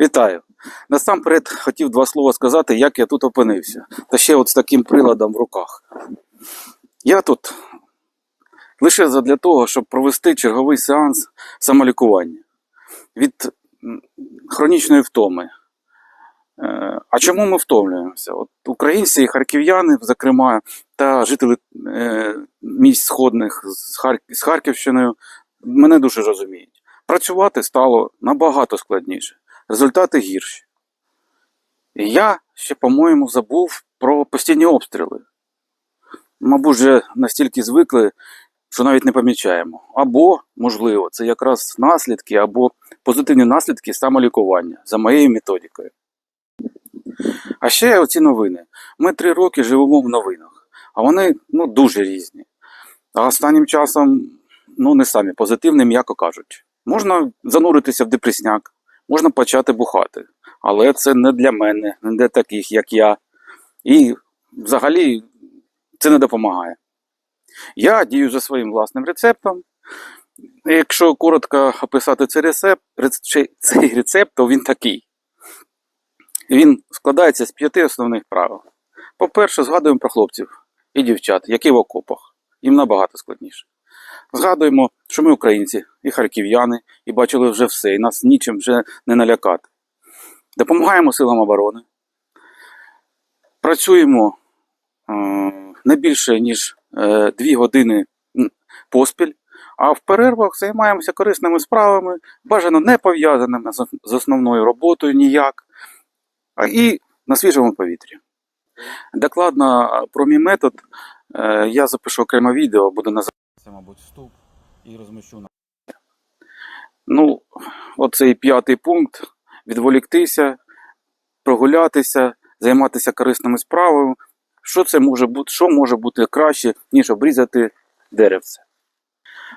Вітаю. Насамперед хотів два слова сказати, як я тут опинився. Та ще от з таким приладом в руках. Я тут лише для того, щоб провести черговий сеанс самолікування від хронічної втоми. Е, А чому ми втомлюємося? От українці і харків'яни, зокрема, та жителі е, місць сходних з Харківщиною мене дуже розуміють. Працювати стало набагато складніше, результати гірші. І я ще, по-моєму, забув про постійні обстріли. Мабуть, вже настільки звикли, що навіть не помічаємо. Або, можливо, це якраз наслідки, або позитивні наслідки самолікування за моєю методикою. А ще оці новини. Ми три роки живемо в новинах, а вони ну, дуже різні. А останнім часом ну, не самі позитивні, м'яко кажучи. Можна зануритися в депресняк, можна почати бухати. Але це не для мене, не для таких, як я. І взагалі це не допомагає. Я дію за своїм власним рецептом. Якщо коротко описати цей рецепт, цей рецепт, то він такий. Він складається з п'яти основних правил. По-перше, згадуємо про хлопців і дівчат, які в окопах. Їм набагато складніше. Згадуємо, що ми українці і харків'яни, і бачили вже все, і нас нічим вже не налякати. Допомагаємо силам оборони. Працюємо е, не більше, ніж е, дві години поспіль, а в перервах займаємося корисними справами, бажано не пов'язаними з основною роботою ніяк, і на свіжому повітрі. Докладно про мій метод е, я запишу окреме відео, буде називатися, мабуть, вступ і розміщу на. Ну, оцей п'ятий пункт відволіктися, прогулятися, займатися корисними справами. Що це може бути, що може бути краще, ніж обрізати деревце?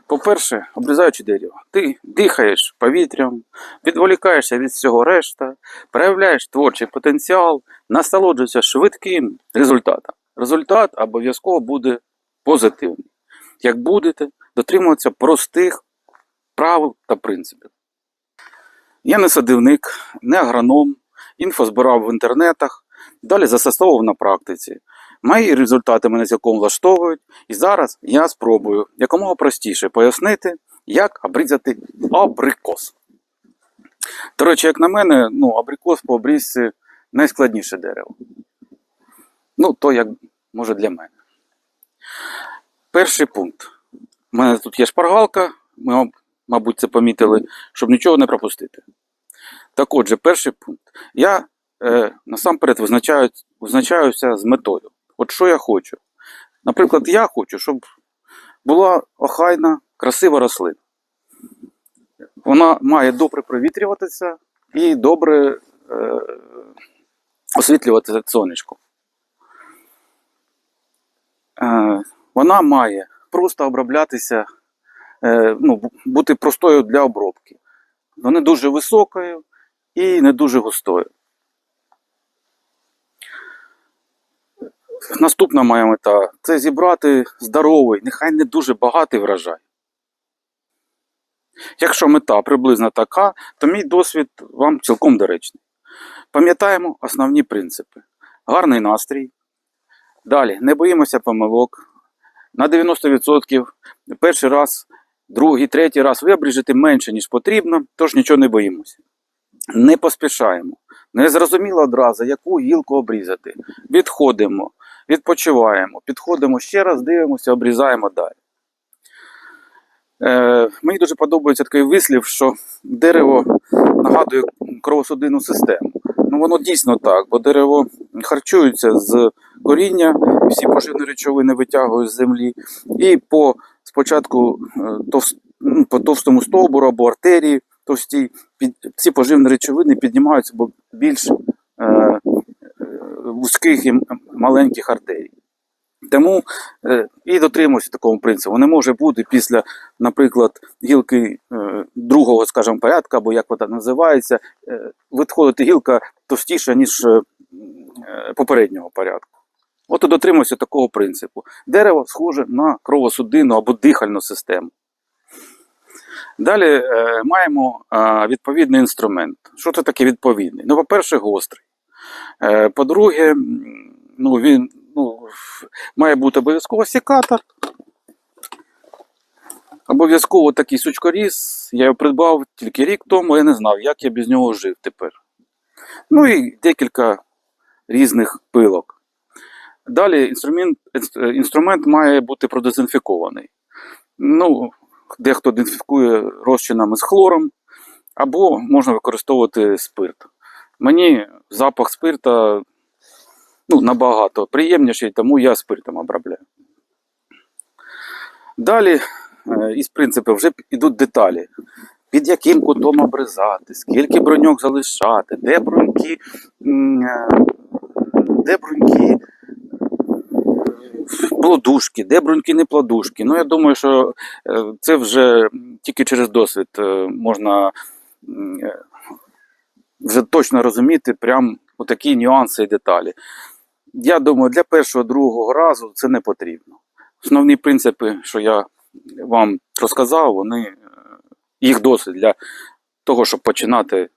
По-перше, обрізаючи дерево, ти дихаєш повітрям, відволікаєшся від всього решта, проявляєш творчий потенціал, насолоджуєшся швидким результатом. Результат обов'язково буде позитивний. Як будете дотримуватися простих правил та принципів. Я не садівник, не агроном, інфо збирав в інтернетах, далі застосовував на практиці. Мої результати мене цілком влаштовують, і зараз я спробую якомога простіше пояснити, як обрізати абрикос. До речі, як на мене, ну, абрикос по обрізці найскладніше дерево. Ну, то як може для мене. Перший пункт. У мене тут є шпаргалка, ми, мабуть, це помітили, щоб нічого не пропустити. Так отже, перший пункт. Я е, насамперед визначаю, визначаюся з метою. От що я хочу. Наприклад, я хочу, щоб була охайна, красива рослина. Вона має добре провітрюватися і добре е, освітлюватися сонечком. Е, вона має просто оброблятися, е, ну, бути простою для обробки. Но не дуже високою і не дуже густою. Наступна моя мета це зібрати здоровий, нехай не дуже багатий врожай. Якщо мета приблизно така, то мій досвід вам цілком доречний. Пам'ятаємо основні принципи: гарний настрій. Далі не боїмося помилок. На 90% перший раз, другий, третій раз ви обріжете менше, ніж потрібно, тож нічого не боїмося. Не поспішаємо. Не зрозуміло одразу, яку гілку обрізати. Відходимо, відпочиваємо, підходимо ще раз, дивимося, обрізаємо далі. Е, мені дуже подобається такий вислів, що дерево нагадує кровосудинну систему. Ну, воно дійсно так, бо дерево харчується з коріння, всі поживні речовини витягують з землі, і по спочатку е, ну, по товстому стовбуру або артерії товстій, під, ці поживні речовини піднімаються до більш е, вузьких і маленьких артерій. Тому е, і дотримуюся такого принципу. Не може бути після, наприклад, гілки е, другого, скажімо, порядку, або як вона називається, е, відходити гілка товстіша, ніж е, е, попереднього порядку. От і дотримуюся такого принципу. Дерево схоже на кровосудинну або дихальну систему. Далі е, маємо е, відповідний інструмент. Що це таке відповідний? Ну, по-перше, гострий. Е, по-друге, ну, він ну, має бути обов'язково секатор. Обов'язково такий сучкоріз. Я його придбав тільки рік тому, я не знав, як я без нього жив тепер. Ну і декілька різних пилок. Далі інструмент, інструмент має бути продезінфікований. Ну, дехто дезінфікує розчинами з хлором, або можна використовувати спирт. Мені запах спирта ну, набагато приємніший, тому я спиртом обробляю. Далі, е, із принципу, вже йдуть деталі. Під яким кутом обрізати, скільки броньок залишати, де бруньки, е, де бруньки плодушки, де бруньки плодушки. Ну, я думаю, що е, це вже тільки через досвід е, можна е, вже точно розуміти прям такі нюанси і деталі. Я думаю, для першого другого разу це не потрібно. Основні принципи, що я вам розказав, вони їх досить для того, щоб починати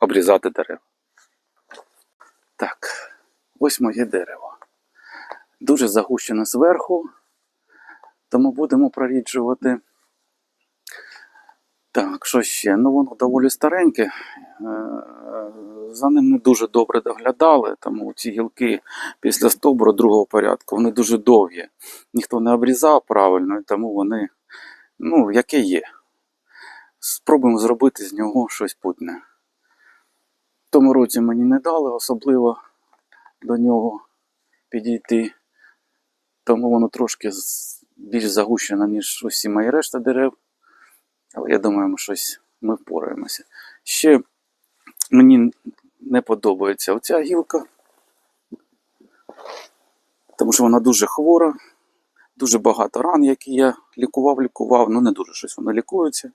обрізати дерева. Так, ось моє дерево. Дуже загущено зверху, тому будемо проріджувати. Так, що ще? Ну, воно доволі стареньке. Е, За ним не дуже добре доглядали, тому ці гілки після стовбуру другого порядку, вони дуже довгі. Ніхто не обрізав правильно, тому вони, ну, яке є. Спробуємо зробити з нього щось путне. В тому році мені не дали особливо до нього підійти, тому воно трошки більш загущено, ніж усі мої решта дерев. Але я думаю, ми щось ми впораємося. Ще мені не подобається оця гілка, тому що вона дуже хвора, дуже багато ран, які я лікував, лікував, ну не дуже щось воно лікується.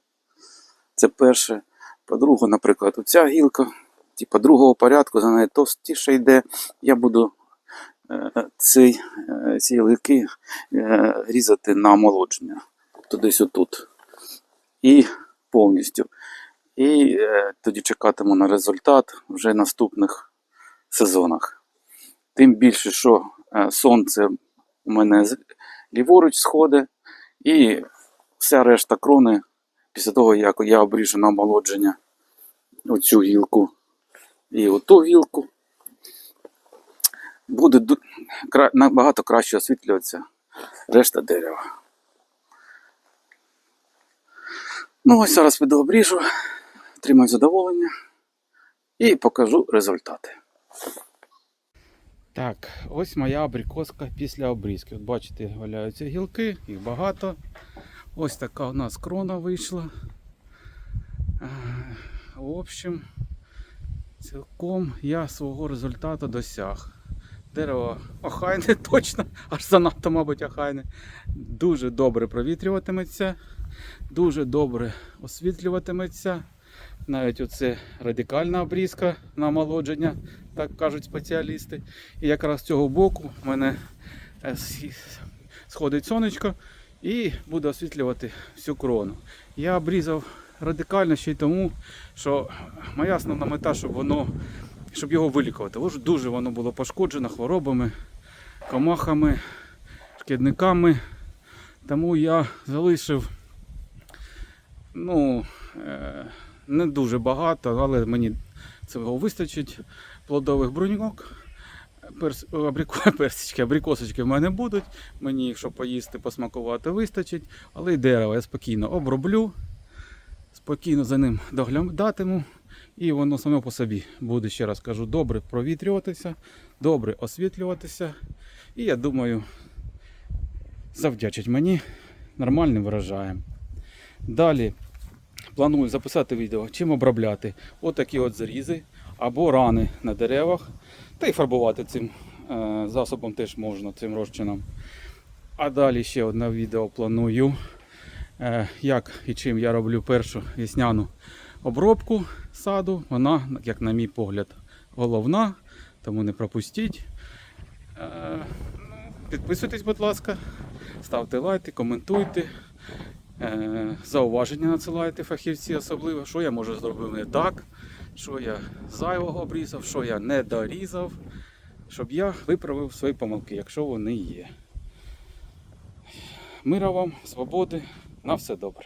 Це перше. По-друге, наприклад, оця гілка, типу другого порядку, за нею товстіше йде. Я буду цей, е, ці гілки е, різати на омолодження. Тобто десь отут. І повністю. І е, тоді чекатиму на результат вже в наступних сезонах. Тим більше, що е, сонце у мене ліворуч сходить, і вся решта крони, після того, як я обріжу на омолодження оцю гілку і оту гілку, буде набагато краще освітлюватися решта дерева. Ну, ось зараз піду обріжу, отримаю задоволення і покажу результати. Так, ось моя абрикоска після обрізки. От бачите, валяються гілки, їх багато. Ось така у нас крона вийшла. Е, В общем, цілком я свого результату досяг. Дерево охайне точно, аж занадто, мабуть, охайне. Дуже добре провітрюватиметься, дуже добре освітлюватиметься. Навіть оце радикальна обрізка на омолодження, так кажуть спеціалісти. І якраз з цього боку в мене е, сходить сонечко і буде освітлювати всю крону. Я обрізав радикально ще й тому, що моя основна мета, щоб воно, щоб його вилікувати. Бо дуже воно було пошкоджено хворобами, комахами, шкідниками. Тому я залишив ну, е, не дуже багато, але мені цього вистачить плодових бруньок. Перс, абріко, персички, абрикосочки в мене будуть. Мені щоб поїсти, посмакувати, вистачить. Але й дерево я спокійно оброблю, спокійно за ним доглядатиму. І воно саме по собі буде, ще раз кажу, добре провітрюватися, добре освітлюватися. І я думаю, завдячить мені нормальним врожаєм. Далі планую записати відео, чим обробляти отакі от зарізи або рани на деревах. Та й фарбувати цим е, засобом теж можна, цим розчином. А далі ще одне відео планую, е, як і чим я роблю першу весняну обробку саду. Вона, як на мій погляд, головна, тому не пропустіть. Е, підписуйтесь, будь ласка, ставте лайки, коментуйте. Е, зауваження надсилайте фахівці, особливо, що я може зробив не так, що я зайвого обрізав, що я не дорізав, щоб я виправив свої помилки, якщо вони є. Мира вам, свободи, на все добре.